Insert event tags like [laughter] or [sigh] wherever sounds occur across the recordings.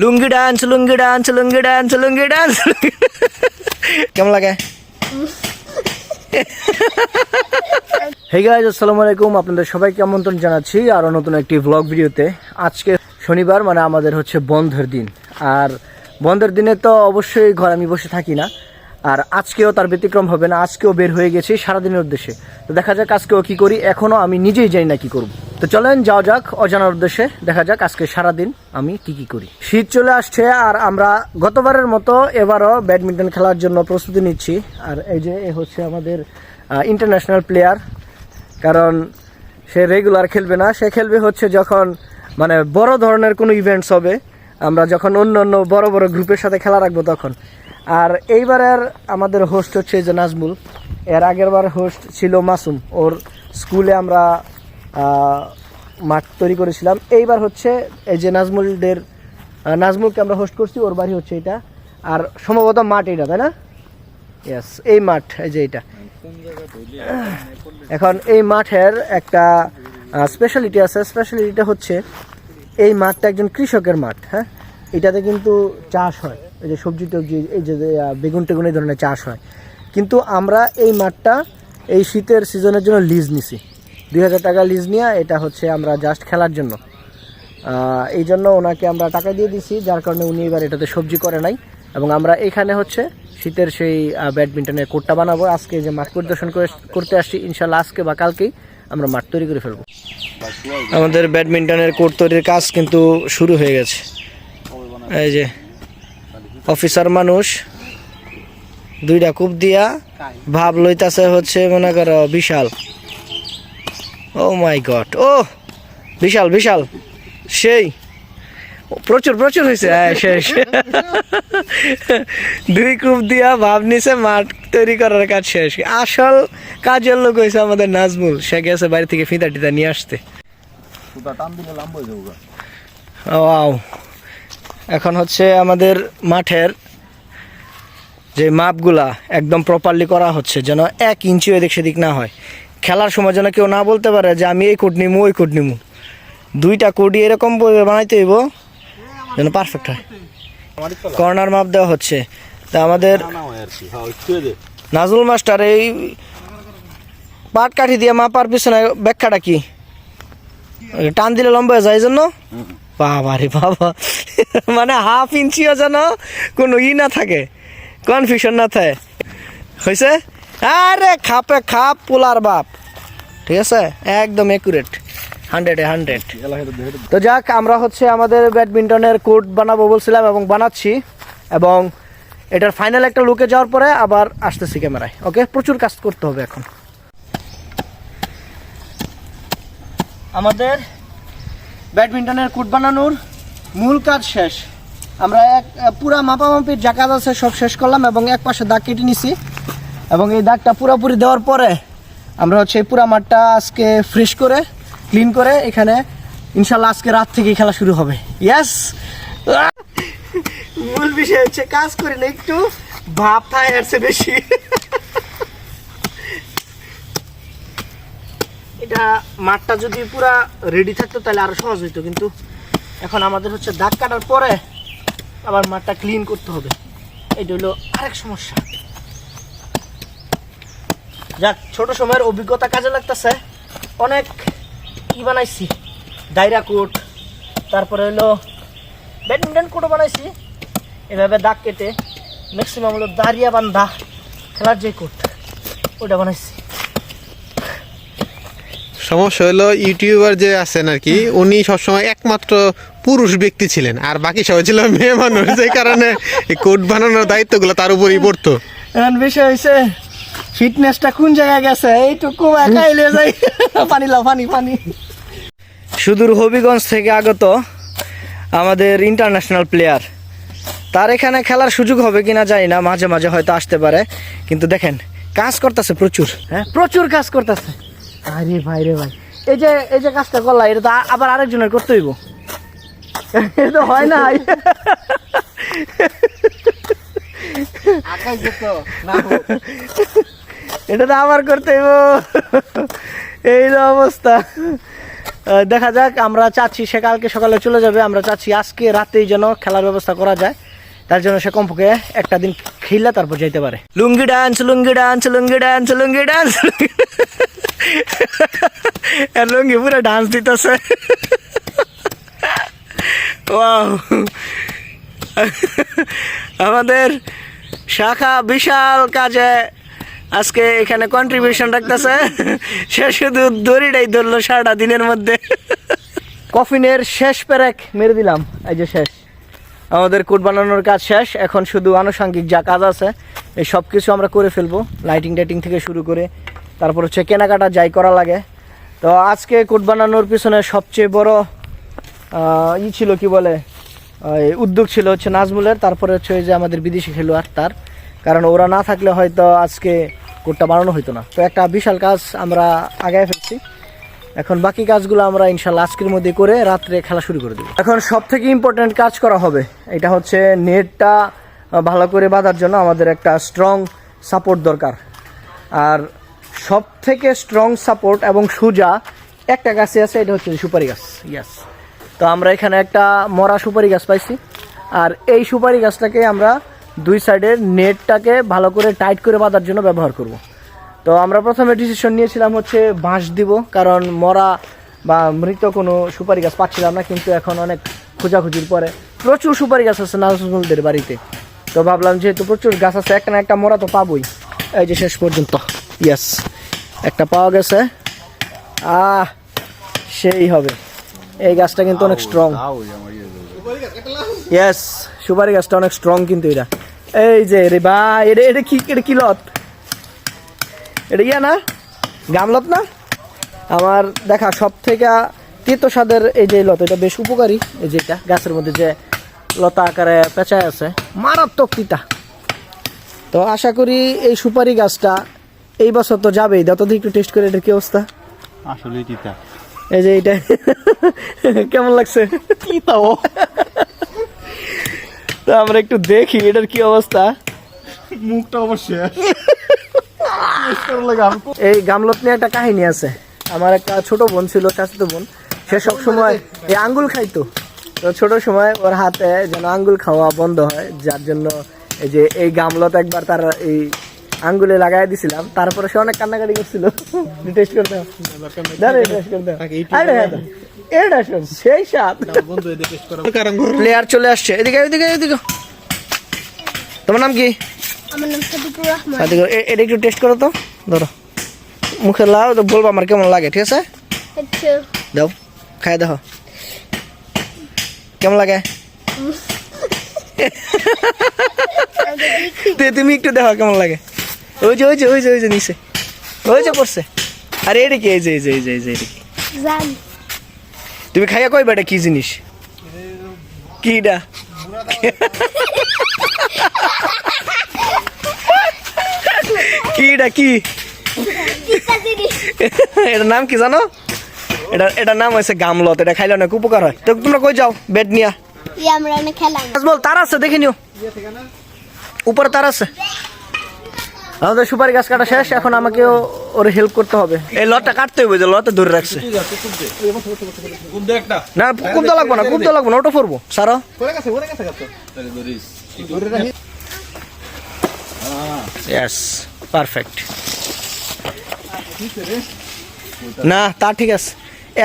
Lungi dance lungi dance lungi dance lungi dance কেমন লাগে? Hey guys আসসালামু আলাইকুম। আপনাদের সবাইকে আমন্ত্রণ জানাচ্ছি আরও নতুন একটি ব্লগ ভিডিওতে। আজকে শনিবার মানে আমাদের হচ্ছে বন্ধের দিন। আর বন্ধের দিনে তো অবশ্যই ঘর আমি বসে থাকি না। আর আজকেও তার ব্যতিক্রম হবে না, আজকেও বের হয়ে গেছি সারাদিনের উদ্দেশ্যে। তো দেখা যাক আজকেও কি করি এখনও আমি নিজেই জানি না কি করব। তো চলেন যাওয়া যাক অজানার উদ্দেশ্যে, দেখা যাক আজকে সারাদিন আমি কি কি করি। শীত চলে আসছে আর আমরা গতবারের মতো এবারও ব্যাডমিন্টন খেলার জন্য প্রস্তুতি নিচ্ছি। আর এই যে হচ্ছে আমাদের ইন্টারন্যাশনাল প্লেয়ার কারণ সে রেগুলার খেলবে না, সে খেলবে হচ্ছে যখন মানে বড় ধরনের কোনো ইভেন্টস হবে, আমরা যখন অন্য অন্য বড় বড় গ্রুপের সাথে খেলা রাখব তখন। আর এইবারের আমাদের হোস্ট হচ্ছে যে নাজমুল। এর আগেরবার হোস্ট ছিল মাসুম। ওর স্কুলে আমরা মাঠ তৈরি করেছিলাম। এইবার হচ্ছে এই যে নাজমুলদের নাজমুলকে আমরা হোস্ট করছি, ওর বাড়ি হচ্ছে এটা। আর সম্ভবত মাঠ এটা, তাই না? ইয়েস এই মাঠ, এই যে এটা। এখন এই মাঠের একটা স্পেশালিটি আছে। স্পেশালিটিটা হচ্ছে এই মাঠটা একজন কৃষকের মাঠ হ্যাঁ? এটাতে কিন্তু চাষ হয়। এই যে সবজি টবজি এই যে বেগুন টেগুন এই ধরনের চাষ হয়। কিন্তু আমরা এই মাঠটা এই শীতের সিজনের জন্য লিজ নিছি। দুই হাজার টাকা লিজ নিয়ে এটা হচ্ছে আমরা জাস্ট খেলার জন্য। এই জন্য ওনাকে আমরা টাকা দিয়ে দিছি, যার কারণে উনি এবার এটাতে সবজি করে নাই। এবং আমরা এখানে হচ্ছে শীতের সেই ব্যাডমিন্টনের কোর্টটা বানাবো। আজকে যে মাঠ পরিদর্শন করে, করতে আসছি ইনশাল্লাহ আজকে বা কালকেই আমরা মাঠ তৈরি করে ফেলব। আমাদের ব্যাডমিন্টনের কোর্ট তৈরির কাজ কিন্তু শুরু হয়ে গেছে। এই যে অফিসার মানুষ দুইটা কূপ দিয়া ভাব লইতাছে হচ্ছে মনে করো বিশাল। ও মাই গড ও বিশাল বিশাল। সেই প্রচুর প্রচুর হয়েছে হ্যাঁ শেষ। দুই কূপ দিয়া ভাব নিছে মাঠ তৈরি করার কাজ শেষ। আসল কাজের লোক হয়েছে আমাদের নাজমুল। সে গেছে বাড়ি থেকে ফিতা টিতা নিয়ে আসতে। সুতা এখন হচ্ছে আমাদের মাঠের যে মাপগুলা একদম প্রপারলি করা হচ্ছে যেন এক ইঞ্চিও এদিক সেদিক না হয়। খেলার সময় যেন কেউ না বলতে পারে যে আমি এই কোট নিমু ওই কোট নিমু। দুইটা কোডি এরকম বানাইতে হইব যেন পারফেক্ট হয়। কর্নার মাপ দেওয়া হচ্ছে। তা আমাদের হয় নাজমুল মাস্টার এই পাট কাঠি দিয়ে মাপার পিছনে ব্যাখ্যাটা কি? টান দিলে লম্বা হয়ে যায় এই জন্য? বাবা রে বাবা। মানে হাফ ইঞ্চিও যেন কোনো ই না থাকে কনফিউশন না থাকে। হয়েছে আরে খাপে খাপ, পোলার বাপ। ঠিক আছে? একদম একুরেট হান্ড্রেডে হান্ড্রেড তো যাক, আমরা হচ্ছে আমাদের ব্যাডমিন্টনের কোর্ট বানাবো বলছিলাম এবং বানাচ্ছি। এবং এটার ফাইনাল একটা লুকে যাওয়ার পরে আবার আসতেছি ক্যামেরায়। ওকে প্রচুর কাজ করতে হবে এখন। আমাদের ব্যাডমিন্টনের কোর্ট বানানোর মূল কাজ শেষ। আমরা এক পুরা মাপামাপির যা কাজ আছে সব শেষ করলাম এবং এক পাশে দাগ কেটে নিছি। এবং এই দাগটা পুরোপুরি দেওয়ার পরে আমরা হচ্ছে এই পুরা মাঠটা আজকে ফ্রেশ করে ক্লিন করে এখানে ইনশাল্লাহ আজকে রাত থেকে খেলা শুরু হবে। ইয়াস মূল বিষয় হচ্ছে, কাজ করি না, একটু ভাব থাকে বেশি। এটা মাঠটা যদি পুরা রেডি থাকতো তাহলে আরও সহজ হইতো, কিন্তু এখন আমাদের হচ্ছে দাগ কাটার পরে আবার মাঠটা ক্লিন করতে হবে। এটা হলো আরেক সমস্যা। যাক, ছোট সময়ের অভিজ্ঞতা কাজে লাগতেছে। অনেক কি বানাইছি, ডাইরা কোট, তারপরে হলো ব্যাডমিন্টন কোটও বানাইছি। এভাবে দাগ কেটে ম্যাক্সিমাম হলো দাঁড়িয়া বান্ধা, খেলার যে কোট ওটা বানাইছি। সমস্যা হলো ইউটিউবার যে আছেন আর কি উনি সবসময় একমাত্র পুরুষ ব্যক্তি ছিলেন আর বাকি সবাই ছিল মেয়ে মানুষ। সেই কারণে এই কোড বানানোর দায়িত্বগুলো তার উপরই পড়তো। এখন বিষয় হয়েছে ফিটনেসটা কোন জায়গায় গেছে? এইটুকু একাইলে যাই। পানি লাও পানি পানি। সুদূর হবিগঞ্জ থেকে আগত আমাদের ইন্টারন্যাশনাল প্লেয়ার তার এখানে খেলার সুযোগ হবে কিনা জানি না মাঝে মাঝে হয়তো আসতে পারে। কিন্তু দেখেন কাজ করতেছে প্রচুর হ্যাঁ? প্রচুর কাজ করতেছে। আরে ভাই রে ভাই। এই যে এই যে কাজটা করলা এটা তো আবার আরেকজনের করতে হইব। এটা তো হয় না এটা তো আবার করতে হইব। এই তো অবস্থা। দেখা যাক আমরা চাচ্ছি সে কালকে সকালে চলে যাবে আমরা চাচ্ছি আজকে রাতেই যেন খেলার ব্যবস্থা করা যায়। তার জন্য সে কমপক্ষে একটা দিন খেললে তারপর যেতে পারে। Lungi dance lungi dance lungi dance lungi dance. Lungi পুরো ডান্স দিতেছে। আমাদের শাখা বিশাল কাজে আজকে এখানে কন্ট্রিবিউশন রাখতেছে। সে শুধু দড়িটাই ধরলো সারাটা দিনের মধ্যে। কফিনের শেষ প্যারেক মেরে দিলাম। এই যে শেষ। আমাদের কোট বানানোর কাজ শেষ। এখন শুধু আনুষঙ্গিক যা কাজ আছে, এই সব কিছু আমরা করে ফেলব লাইটিং টাইটিং থেকে শুরু করে। তারপর হচ্ছে কেনাকাটা যাই করা লাগে। তো আজকে কোট বানানোর পিছনে সবচেয়ে বড় ই ছিল কি বলে উদ্যোগ ছিল হচ্ছে নাজমুলের, তারপরে হচ্ছে ওই যে আমাদের বিদেশি খেলোয়াড় তার। কারণ ওরা না থাকলে হয়তো আজকে কোটটা বানানো হতো না। তো একটা বিশাল কাজ আমরা আগায় ফেলছি। এখন বাকি কাজগুলো আমরা ইনশাল্লাহ আজকের মধ্যে করে রাত্রে খেলা শুরু করে দেবো। এখন সব থেকে ইম্পর্টেন্ট কাজ করা হবে, এটা হচ্ছে নেটটা ভালো করে বাঁধার জন্য আমাদের একটা স্ট্রং সাপোর্ট দরকার। আর সব থেকে স্ট্রং সাপোর্ট এবং সুজা একটা গাছে আছে, এটা হচ্ছে সুপারি গাছ। ইয়াস তো আমরা এখানে একটা মরা সুপারি গাছ পাইছি। আর এই সুপারি গাছটাকে আমরা দুই সাইডের নেটটাকে ভালো করে টাইট করে বাঁধার জন্য ব্যবহার করব। তো আমরা প্রথমে ডিসিশন নিয়েছিলাম হচ্ছে বাঁশ দিব, কারণ মরা বা মৃত কোনো সুপারি গাছ পাচ্ছিলাম না, কিন্তু এখন অনেক খোঁজাখুঁজির পরে প্রচুর সুপারি গাছ আছে নাজমুলদের বাড়িতে। তো ভাবলাম যেহেতু প্রচুর গাছ আছে, একটা না একটা মরা তো পাবোই। এই যে শেষ পর্যন্ত ইয়াস একটা পাওয়া গেছে। আহ, সেই হবে। এই গাছটা কিন্তু অনেক স্ট্রং ইয়েস সুপারি গাছটা অনেক স্ট্রং কিন্তু এটা। এই যে রে ভাই, এটা এটা কি এটা কি লত এটা ইয়া না? গামলত না? আমার দেখা সব থেকে তিতো স্বাদের এই যে লতা এটা বেশ উপকারী। এই যে এটা গাছের মধ্যে যে লতা আকারে পেঁচায় আছে মারাত্মক তিতা। তো আশা করি এই সুপারি গাছটা এই বছর তো যাবেই। যত একটু টেস্ট করে এটার কি অবস্থা। আসলে তিতা। এই যে এটা কেমন লাগছে? তো আমরা একটু দেখি এটার কি অবস্থা। মুখটা অবশ্যই এই গামলত নিয়ে একটা কাহিনী আছে। আমার একটা ছোট বোন ছিল চাচাতো বোন। সে সব সময় এই আঙ্গুল খাইতো। তো ছোট সময় ওর হাতে যেন আঙ্গুল খাওয়া বন্ধ হয় যার জন্য এই যে এই গামলত একবার তার এই আঙ্গুলে লাগাই দিছিলাম। তারপরে সে অনেক কান্নাকাটি করছিল। টেস্ট টেস্ট আরে হ্যাঁ, এটা শোন, সেই সাত বন্ধু এদের টেস্ট করা কারণ প্লেয়ার চলে আসছে। এদিকে এদিকে এদিকে। তোমার নাম কি? আমার নাম সাদিকুর রহমান। এদিকে এটা একটু টেস্ট করো তো। ধরো। মুখে লাও তো বলব আমার কেমন লাগে ঠিক আছে? দাও খাই দেখো। কেমন লাগে? তুমি একটু দেখো কেমন লাগে। ওই যে ওই যে ওই যে ওই যে নিচে। ওই যে পড়ছে। আরে এটা কি? এই যে এই যে এই যে এই যে তুমি খাইয়া কই বেটা কি জিনিস? কি এটা? [laughs] কি এটা কি? এটার নাম কি জানো? এটা এটার নাম হয়েছে গামলত এটা খাইলে অনেক উপকার হয়? তো তোমরা কই যাও বেড নিয়া। ই আমরা অনেক খেলাম। বল তার আছে দেখে নিও। উপরে তার আছে। আমাদের সুপারি গাছ কাটা শেষ এখন আমাকে ওর হেল্প করতে হবে। এই লটটা কাটতে হবে যে লটটা ধরে রাখছে। কোন দে একটা না কুমতে লাগবো না কুমতে লাগবো না ওটা পড়ব সারো। পড়ে পারফেক্ট না তা ঠিক আছে।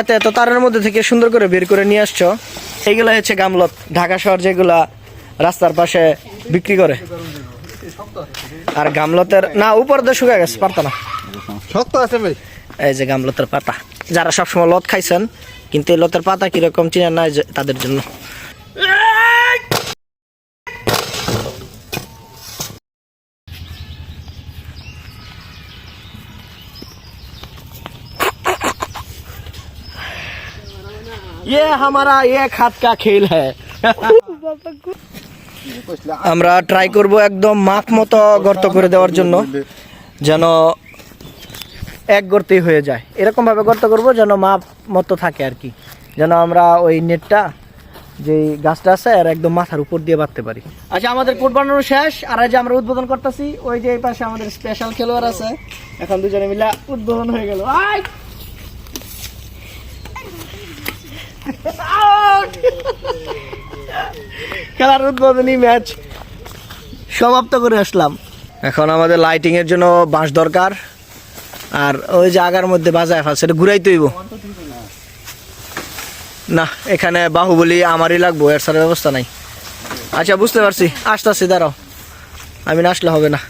এত এত তারের মধ্যে থেকে সুন্দর করে বের করে নিয়ে আসছো। এইগুলো হচ্ছে গামলত। ঢাকা শহর যেগুলা রাস্তার পাশে বিক্রি করে। আর গামলতের না উপর দিয়ে শুকা গেছে পারতো না। শক্ত আছে ভাই। এই যে গামলতের পাতা। যারা সবসময় লত খাইছেন কিন্তু এই লতের পাতা কীরকম চিনেন না এই যে তাদের জন্য। ये हमारा एक हाथ का खेल है আমরা ট্রাই করব একদম মাপ মতো গর্ত করে দেওয়ার জন্য যেন এক গর্তেই হয়ে যায় এরকম ভাবে গর্ত করব যেন মাপ মতো থাকে আর কি যেন আমরা ওই নেটটা যে গাছটা আছে আর একদম মাথার উপর দিয়ে বাঁধতে পারি আচ্ছা আমাদের কোট বানানো শেষ আর এই যে আমরা উদ্বোধন করতেছি ওই যে এই পাশে আমাদের স্পেশাল খেলোয়াড় আছে এখন দুজনে মিলে উদ্বোধন হয়ে গেল আয় খেলার উদ্বোধনী ম্যাচ সমাপ্ত করে আসলাম। এখন আমাদের লাইটিং এর জন্য বাঁশ দরকার। আর ওই যে আগার মধ্যে বাজায় ফেলছে, এটা ঘুরাই তৈব। না, এখানে বাহুবলি আমারই লাগবো, এর সার ব্যবস্থা নাই। আচ্ছা বুঝতে পারছি। আসতে আসছি দাঁড়াও। আমি না আসলে হবে না।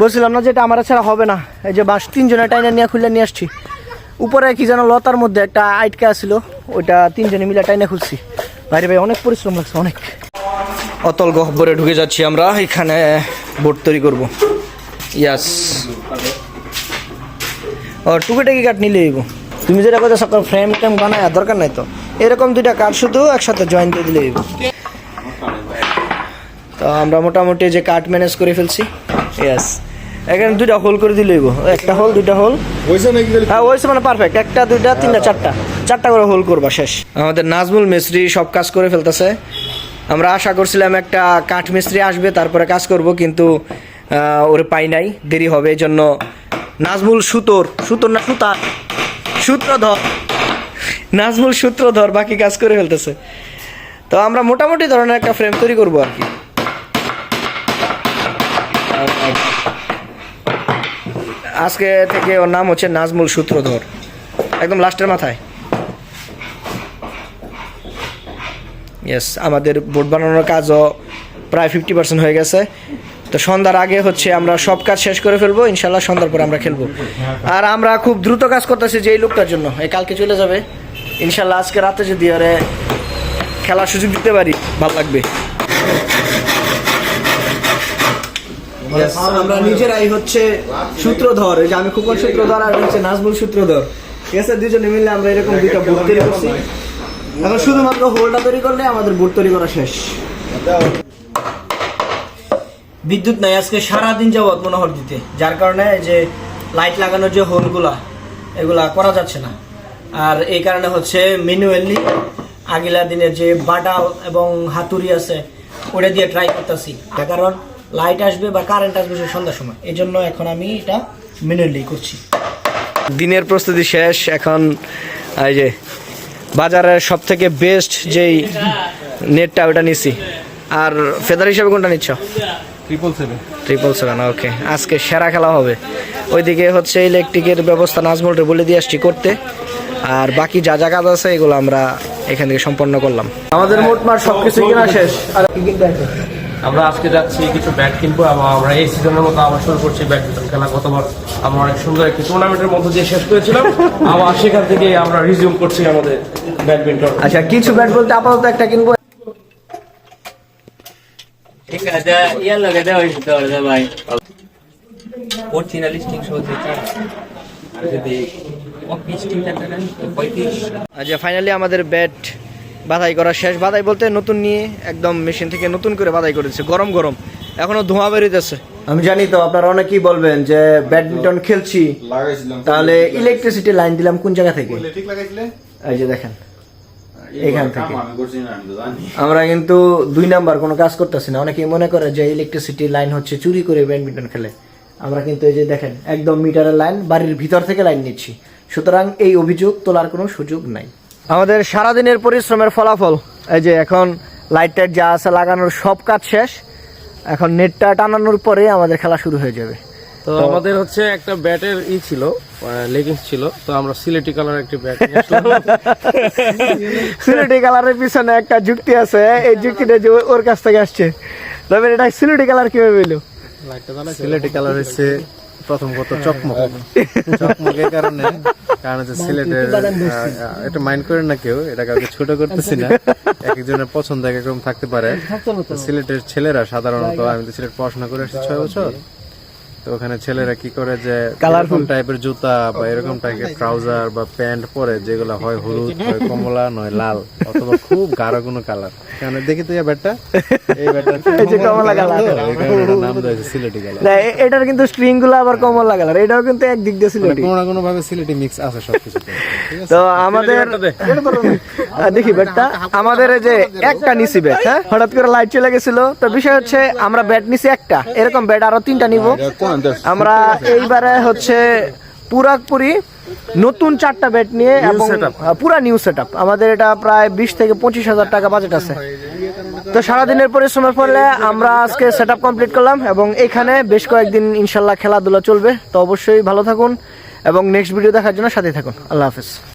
বলছিলাম না যেটা আমার ছাড়া হবে না। এই যে বাস তিনজনে টাইনে নিয়ে খুলে নিয়ে আসছি। উপরে কি যেন লতার মধ্যে একটা আইটকা ছিল। ওইটা তিনজনে মিলে টাইনে খুলছি। বাইরে ভাই, অনেক পরিশ্রম লাগছে, অনেক। অতল গহ্বরে ঢুকে যাচ্ছি আমরা, এখানে বোট তৈরি করব। ইয়াস ও, টুকিটাকি কাঠ নিলে এগো তুমি যেটা কথা সকাল ফ্রেম টেম বানায় দরকার নাই তো। এরকম দুইটা কাঠ শুধু একসাথে জয়েন দিয়ে দিলে এগো তো আমরা মোটামুটি যে কাঠ ম্যানেজ করে ফেলছি ইয়াস এখানে দুইটা হোল করে দিলে এগো একটা হোল দুইটা হোল হ্যাঁ ওইসে মানে পারফেক্ট একটা দুইটা তিনটা চারটা। চারটা করে হোল করবা শেষ। আমাদের নাজমুল মিস্ত্রি সব কাজ করে ফেলতেছে। আমরা আশা করছিলাম একটা কাঠ মিস্ত্রি আসবে তারপরে কাজ করব কিন্তু আহ, ওরে পাই নাই দেরি হবে এই জন্য নাজমুল সুতোর সুতোর না সুতা সূত্রধর নাজমুল সূত্রধর বাকি কাজ করে ফেলতেছে। তো আমরা মোটামুটি ধরনের একটা ফ্রেম তৈরি করব আর কি। আজকে থেকে ওর নাম হচ্ছে নাজমুল সূত্রধর। একদম লাস্টের মাথায়। ইয়েস আমাদের বোর্ড বানানোর কাজও প্রায় ফিফটি পার্সেন্ট হয়ে গেছে। তো সন্ধ্যার আগে হচ্ছে আমরা সব কাজ শেষ করে ফেলব ইনশাল্লাহ সন্ধ্যার পর আমরা খেলব। আর আমরা খুব দ্রুত কাজ করতেছি যে এই লোকটার জন্য। এই কালকে চলে যাবে। ইনশাল্লাহ আজকে রাতে যদি ওরে খেলার সুযোগ দিতে পারি, ভালো লাগবে। আমরা নিজেরাই হচ্ছে সূত্রধর। যে আমি সূত্রধর আর হচ্ছে নাজমুল সূত্রধর। ঠিক আছে? দুজনে মিলে আমরা এরকম দুইটা বুট তৈরি করছি। এখন শুধুমাত্র হোলটা তৈরি করলে আমাদের বুট তৈরি করা শেষ। বিদ্যুৎ নাই, আজকে সারাদিন যাবত মনোহর দিতে। যার কারণে যে লাইট লাগানোর যে হোলগুলা এগুলা করা যাচ্ছে না। আর এই কারণে হচ্ছে ম্যানুয়ালি আগিলা দিনের যে বাটাল এবং হাতুড়ি আছে, ওটা দিয়ে ট্রাই করতেছি। কারণ লাইট আসবে বা কারেন্ট আসবে সে সন্ধ্যার সময়। এই জন্য এখন আমি এটা ম্যানুয়ালি করছি। দিনের প্রস্তুতি শেষ এখন এই যে বাজারের সব থেকে বেস্ট যেই নেটটা ওটা নিছি। আর ফেদার হিসাবে কোনটা নিচ্ছ? Triple seven triple seven okay আজকে সেরা খেলা হবে। ওইদিকে হচ্ছে ইলেকট্রিকের ব্যবস্থা নাজমোল্টে বলে দিয়ে আসছি করতে। আর বাকি যা যা কাজ আছে এগুলো আমরা এখান থেকে সম্পন্ন করলাম। আমাদের মোটমাট সবকিছু কেনা শেষ। আর কি কিনতে আছে? আমরা আজকে যাচ্ছি কিছু ব্যাট কিনবো এবং আমরা এই সিজনের মতো আবার শুরু করছি ব্যাডমিন্টন খেলা গতবার আমরা অনেক সুন্দর একটি টুর্নামেন্টের মধ্যে দিয়ে শেষ করেছিলাম। আবার সেখান থেকে আমরা রিজিউম করছি আমাদের ব্যাডমিন্টন। আচ্ছা কিছু ব্যাট বলতে আপাতত একটা কিনবো। ঠিক আছে ইয়ার লগে দেওয়া হয়েছে ভাই। আচ্ছা ফাইনালি আমাদের ব্যাট বাধাই করা শেষ। বাধাই বলতে নতুন নিয়ে একদম মেশিন থেকে নতুন করে বাধাই করেছে। গরম গরম। এখনও ধোঁয়া বেরিয়েছে আমি জানি তো আপনারা অনেকেই বলবেন যে ব্যাডমিন্টন খেলছি। তাহলে ইলেকট্রিসিটি লাইন দিলাম কোন জায়গা থেকে? এই যে দেখেন। এখান থেকে। আমরা কিন্তু দুই নাম্বার কোনো কাজ করতেছি না। অনেকেই মনে করে যে ইলেকট্রিসিটি লাইন হচ্ছে চুরি করে ব্যাডমিন্টন খেলে। আমরা কিন্তু এই যে দেখেন একদম মিটারের লাইন বাড়ির ভিতর থেকে লাইন নিচ্ছি। সুতরাং এই অভিযোগ তোলার কোনো সুযোগ নাই। আমাদের সারাদিনের পরিশ্রমের ফলাফল এই যে এখন লাইট টাইট যা আছে লাগানোর সব কাজ শেষ এখন নেটটা টানানোর পরে আমাদের খেলা শুরু হয়ে যাবে। তো আমাদের হচ্ছে একটা ব্যাটের ই ছিল লেগিংস ছিল তো আমরা সিলেটি কালার একটি ব্যাট সিলেটি কালারের পিছনে একটা যুক্তি আছে এই যুক্তিটা যে ওর কাছ থেকে আসছে। তবে এটা সিলেটি কালার কীভাবে এলো সিলেটি কালার হচ্ছে প্রথম কত চকমক। চকমকের কারণে কারণ হচ্ছে সিলেটের এটা মাইন্ড করেন না কেউ এটা কাউকে ছোট করতেছি না। এক [laughs] একজনের পছন্দ এক এক রকম থাকতে পারে। তো। সিলেটের ছেলেরা সাধারণত আমি তো সিলেট পড়াশোনা করে আসছি ছয় বছর। তো ওখানে ছেলেরা কি করে যে কালারফুল টাইপের জুতা বা এরকম টাইপের ট্রাউজার বা প্যান্ট পরে যেগুলো হয় হলুদ হয় কমলা নয় লাল অথবা খুব গাঢ় কোনো কালার কারণ দেখি তো এই ব্যাটটা। এই ব্যাটটা এই [laughs] যে কমলা colour। নাম দিয়েছে সিলেটি কালার না, এটার কিন্তু স্ট্রিংগুলো আবার কমলা কালার এটাও কিন্তু একদিক দিয়ে সিলেটি কোনো না কোনো ভাবে সিলেটি মিক্স আছে সবকিছুতে। [laughs] ঠিক তো আমাদের দেখি ব্যাটটা। আমাদের এই যে একটা নিছি ব্যাট হ্যাঁ? হঠাৎ করে লাইট চলে গেছিল। তো বিষয় হচ্ছে আমরা ব্যাট নিছি একটা। এরকম ব্যাট আরও তিনটা নিব। আমরা এইবারে হচ্ছে পুরাপুরি নতুন চারটা ব্যাট নিয়ে এবং পুরা নিউ সেট আমাদের এটা প্রায় বিশ থেকে পঁচিশ হাজার টাকা বাজেট আছে। তো সারাদিনের পরিশ্রমের ফলে আমরা আজকে সেট আপ কমপ্লিট করলাম এবং এখানে বেশ কয়েকদিন ইনশাল্লাহ খেলাধুলা চলবে। তো অবশ্যই ভালো থাকুন এবং নেক্সট ভিডিও দেখার জন্য সাথে থাকুন। আল্লাহ হাফিজ।